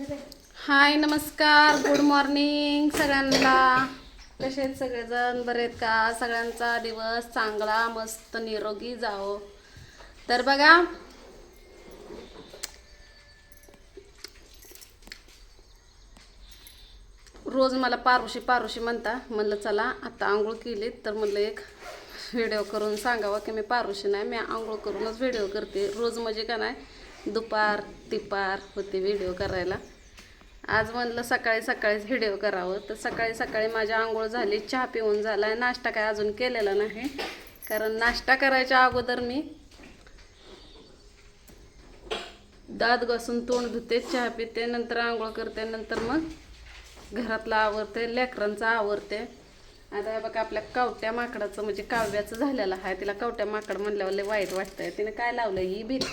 हाय नमस्कार. Good morning सगळ्यांना. कसे आहेत सगळेजण? बरे आहेत का? सगळ्यांचा दिवस चांगला मस्त निरोगी जाओ तर बघा रोज मला पारुशी पारुशी म्हणता. म्हणलं चला आता आंघोळ केली तर म्हणलं एक व्हिडिओ करून सांगावं की मी पारुशी नाही मी आंघोळ करूनच व्हिडिओ करते. रोज म्हणजे का नाही दुपार तिपार होते व्हिडिओ करायला. आज म्हणलं सकाळी सकाळीच व्हिडिओ करावं. तर सकाळी सकाळी माझी आंघोळ झाली चहा पिऊन झाला. आहे नाश्ता काय अजून केलेला नाही. कारण नाश्ता करायच्या अगोदर मी दात घासून तोंड धुते चहा पिते नंतर आंघोळ करते नंतर मग घरातलं आवरते लेकरांचं आवरते. आता हे बघा आपल्या कावट्या माकडाचं म्हणजे काव्याचं झालेलं आहे. तिला कावट्या माकड म्हणल्यावर लय वाईट वाटतंय. तिने काय लावलं ही भीत.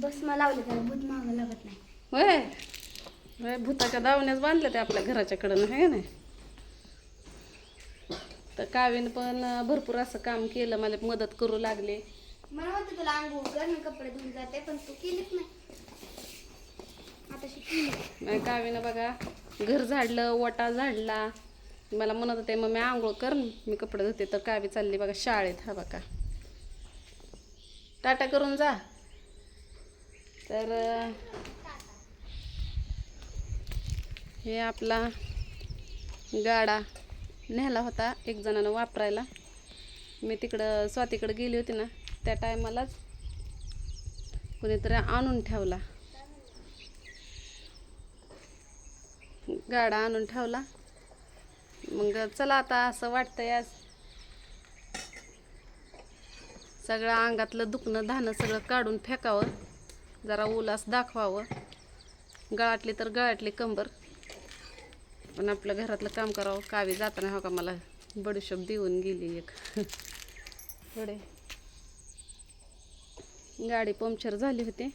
बस मला लावलं त्याला भूत मागं लागत नाही. भूताच्या दावण्याच बांधल्या ते आपल्या घराच्याकडं आहे नाही? तर कावीन पण भरपूर असं काम केलं मला मदत करू लागले. मला वाटतं तुला आंघोळ कर मी कपडे धुवून जाते पण तू केलीच नाही. आता शिकली नाही कावीनं बघा घर झाडलं वटा झाडला. मला म्हणत होते मग मी आंघोळ कर मी कपडे धुते. तर कावी चालली बघा शाळेत हा बघा. टाटा करून जा. तर हे आपला गाडा नेला होता एक जणानं वापरायला. मी तिकडं स्वातीकडं गेली होती ना त्या टायमालाच कुणीतरी आणून ठेवला. गाडा आणून ठेवला. मग चला आता असं वाटतंय आज. सगळं अंगातलं दुखणं धानं सगळं काढून फेकावं. जरा उलास दाखवावं. गळाटली तर गळाटली कंबर. पण आपलं घरातलं काम करावं. कावी जाताना हो का मला बडीशोप देऊन गेली एक. थोडे गाडी पंक्चर झाली होती.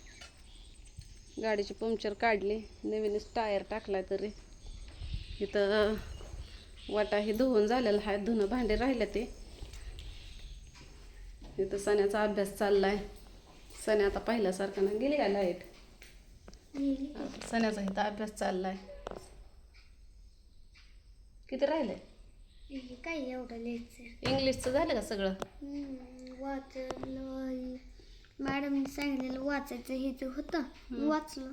गाडीची पंक्चर काढली. नवीनच टायर टाकला तरी. इथं वाटा हे धुवून झालेला आहे. धुणं भांडे राहिले ते. इथं सण्याचा अभ्यास चाललाय. सण्या आता पहिल्यासारखं ना गेली का लाइट सण्याचा इथं अभ्यास चाललाय. किती राहिले? काय एवढं लिहायचं? इंग्लिशचं झालं का सगळं? वाचलं. मॅडमने सांगितलेलं वाचायचं हे ते होतं वाचलं.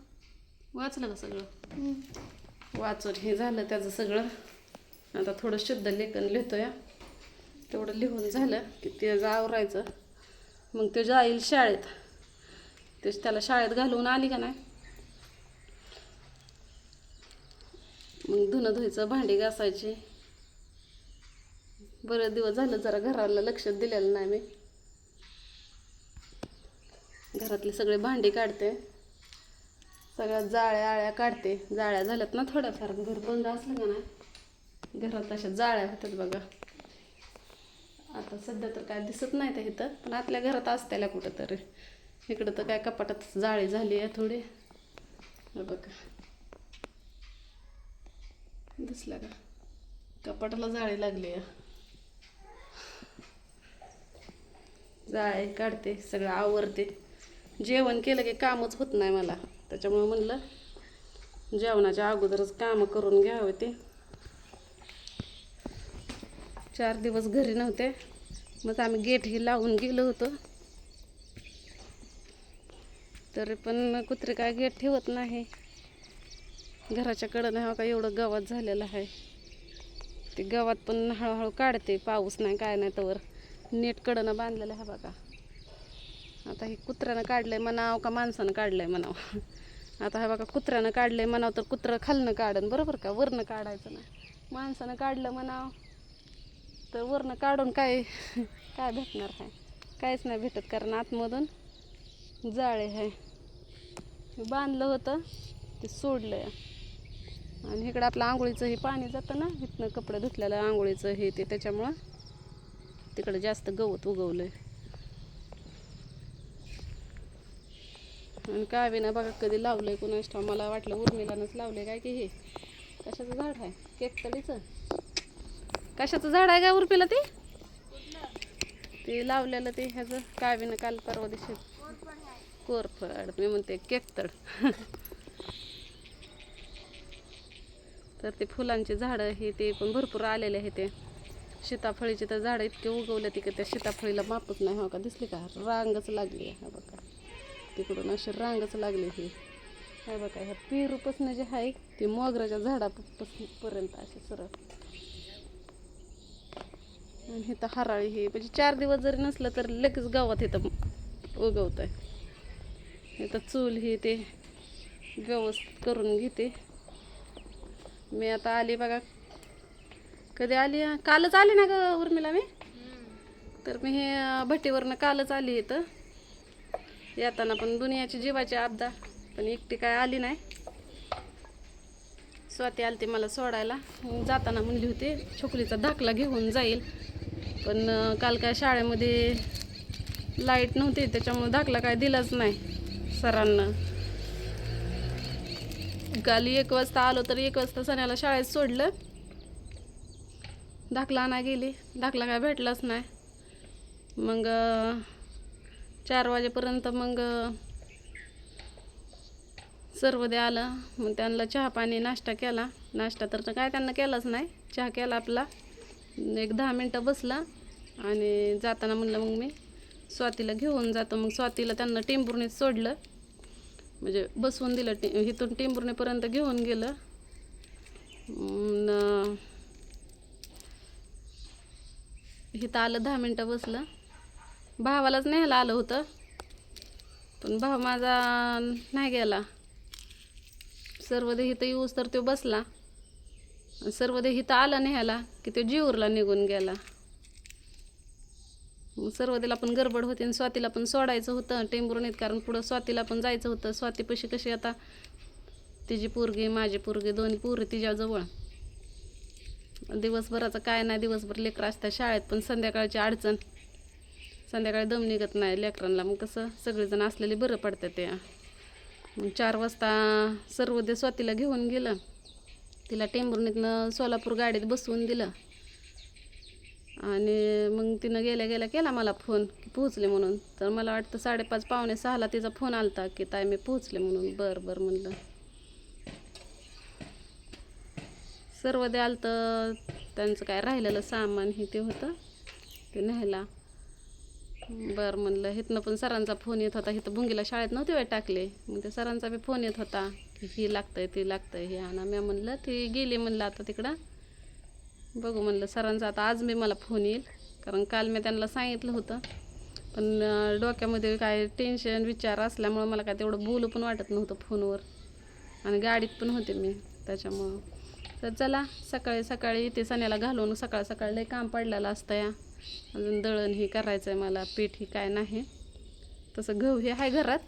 वाचलं का सगळं. वाचून हे झालं त्याचं सगळं. आता थोडं शुद्ध लेखन लिहितो या तेवढं लिहून झालं की ते आवरायचं. मग ते जाईल शाळेत तेच त्याला शाळेत घालवून आली का नाही? मग धुणं धुयचं भांडी घासायची. बरं दिवस झालं जरा घराला लक्ष दिलेलं नाही मी. घरातले सगळे भांडी काढते. सगळ्या जाळ्या आळ्या काढते. जाळ्या झाल्यात ना थोड्याफार. घर बंद असलं का नाही? घरात अशा जाळ्या होतात बघा. आता सध्या तर काय दिसत नाही त्या इथं पण आतल्या घरात असत्याला कुठं तरी इकडं तर काय कपाटात जाळी झाली आहे थोडी. बघा. दिसला का? कपाटाला जाळी लागली आहे. जाळे काढते सगळं आवरते. जेवण केलं की कामच होत नाही मला. त्याच्यामुळे म्हणलं जेवणाच्या अगोदरच कामं करून घ्यावे ते. चार दिवस घरी नव्हते. मग आम्ही गेट हे लावून गेलो होतो. तरी पण कुत्रे काय गेट ठेवत नाही. घराच्या कडं नाही हो का एवढं गवत झालेलं आहे. ते गवत पण हळूहळू काढते पाऊस नाही काय नाही तर नेट कडनं बांधलेलं आहे बघा. आता हे कुत्र्यानं काढलंय म्हणावं का माणसानं काढलंय म्हणावं? आता हे बघा कुत्र्यानं काढलंय म्हणावं तर कुत्रं खालनं काढन बरोबर का? वरनं काढायचं नाही. माणसानं काढलं म्हणावं तर वरनं काढून काय काय भेटणार आहे? काहीच नाही भेटत कारण आतमधून जाळे आहे. बांधलं होतं ते सोडलं आणि इकडं आपलं आंघोळीचं हे पाणी जातं ना इथनं कपडे धुतलेलं आंघोळीचं हे ते त्याच्यामुळं तिकडं जास्त गवत उगवलंय. आणि कावीनं बघा कधी लावलंय कुणाच ठाव मला वाटलं उर्मिलानंच लावलंय काय की हे. कशाचं झाड आहे? केकतलीचं कशाचं झाड आहे का उर्मिला ते? ते लावलेलं ते ह्याचं कावीनं काल परवा दिवशी. कोरफड मी म्हणते केकतड तर ते फुलांची झाडं हे ते पण भरपूर आलेले आहे ते सीताफळीची तर झाडं इतके उगवले ती का त्या सीताफळीला मापच नाही हो का दिसली का रांगच लागली आहे हा बघा तिकडून अशी रांगच लागली ही हे बघा ह्या पेरूपासून जे आहे ते मोगऱ्याच्या झाडापासून पर्यंत असे सरळ आणि इथं हराळी हे म्हणजे चार दिवस जरी नसलं तर लगेच गावात इथं उगवत आहे आता चूल ही ते व्यवस्थित करून घेते. मी आता आली बघा. कधी आली? कालच आली ना ग उर्मिला मी? तर मी हे भट्टीवरनं कालच आली इथं. येताना पण दुनियाची जीवाची आपदा पण एकटी काय आली नाही. स्वाती आलती मला सोडायला. जाताना म्हणली होती छोकलीचा धाकला घेऊन जाईल. पण काल काय शाळेमध्ये लाइट नव्हती त्याच्यामुळे दाखला काय दिलाच नाही. सरांना. काल एक वाजता आलो तर एक वाजता सण्याला शाळेत सोडलं. दाखला आणा गेली. दाखला काय भेटलाच नाही. मग चार वाजेपर्यंत मग सर्व दे आलं. मग त्यांना चहा पाणी नाश्ता केला. नाश्ता तर काय त्यांना केलाच नाही. चहा केला आपला. एक दहा मिनटं बसला. आणि जाताना म्हणलं मग मी स्वातीला घेऊन जातो. मग स्वातीला त्यांना टेंभुर्णीत सोडलं. म्हणजे बसवून दिलं टे इथून टेंभुर्णीपर्यंत घेऊन गेलं. न इथं आलं दहा मिनटं बसलं. भावालाच न्यायला आलं होतं. पण भाव माझा नाही गेला. सर्व दे इथं येऊस तर तो बसला. सर्वदे सर्व दे इथं आला न्यायला की तो जीवरला निघून गेला. सर्वदेला पण गडबड होती आणि स्वातीला पण सोडायचं होतं. टेंभुर्णीत कारण पुढं स्वातीला पण जायचं होतं. स्वातीपाशी कशी आता? तिची पोरगी माझी पोरगी दोन्ही पोरं तिच्याजवळ. दिवसभराचं काय नाही दिवसभर लेकरं असतात शाळेत पण संध्याकाळची अडचण. संध्याकाळी दम निघत नाही लेकरांना. मग कसं? सगळेजण असलेले बरं पडतं ते मग चार वाजता सर्व दे स्वातीला घेऊन गेलं. तिला टेंभुर्णीतनं सोलापूर गाडीत बसवून दिलं. आणि मग तिनं गेल्या गेल्या केला मला फोन की पोहोचले म्हणून. तर मला वाटतं साडेपाच पावणे सहाला तिचा फोन आलता की ताई मी पोहोचले म्हणून. बरं बरं म्हणलं. सर्व द्याल तर त्यांचं काय राहिलेलं सामान हे ते होतं ते न्यायला. बरं म्हणलं. इथनं पण सरांचा फोन येत होता. इथं बुंगीला शाळेत नव्हते वेळ टाकले. मग त्या सरांचा बी फोन येत होता की ही लागतंय ती लागतंय हे आणा. मी म्हणलं ती गेली म्हणलं आता तिकडं. बघू म्हणलं सरांचा आता आज मी मला फोन येईल. कारण काल मी त्यांना सांगितलं होतं. पण डोक्यामध्ये काय टेन्शन विचार असल्यामुळं मला काय तेवढं बोलू पण वाटत नव्हतं फोनवर आणि गाडीत पण होते मी त्याच्यामुळं. तर चला सकाळी सकाळी ते सण्याला घालून सकाळ सकाळी लई काम पडलेलं असतं या. अजून दळण हे करायचं आहे मला पीठ ही काय नाही. तसं गहू हे आहे घरात.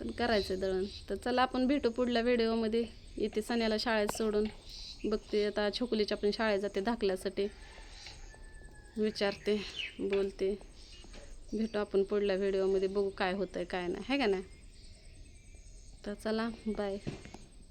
पण करायचं आहे दळण. तर चला आपण भेटू पुढल्या व्हिडिओमध्ये येते सण्याला शाळेत सोडून. बघते आता छोकलीच्या पण शाळेत जाते दाखल्यासाठी विचारते बोलते. भेटू आपण पुढल्या व्हिडिओमध्ये बघू काय होतं आहे काय नाही. आहे का नाही? तर चला बाय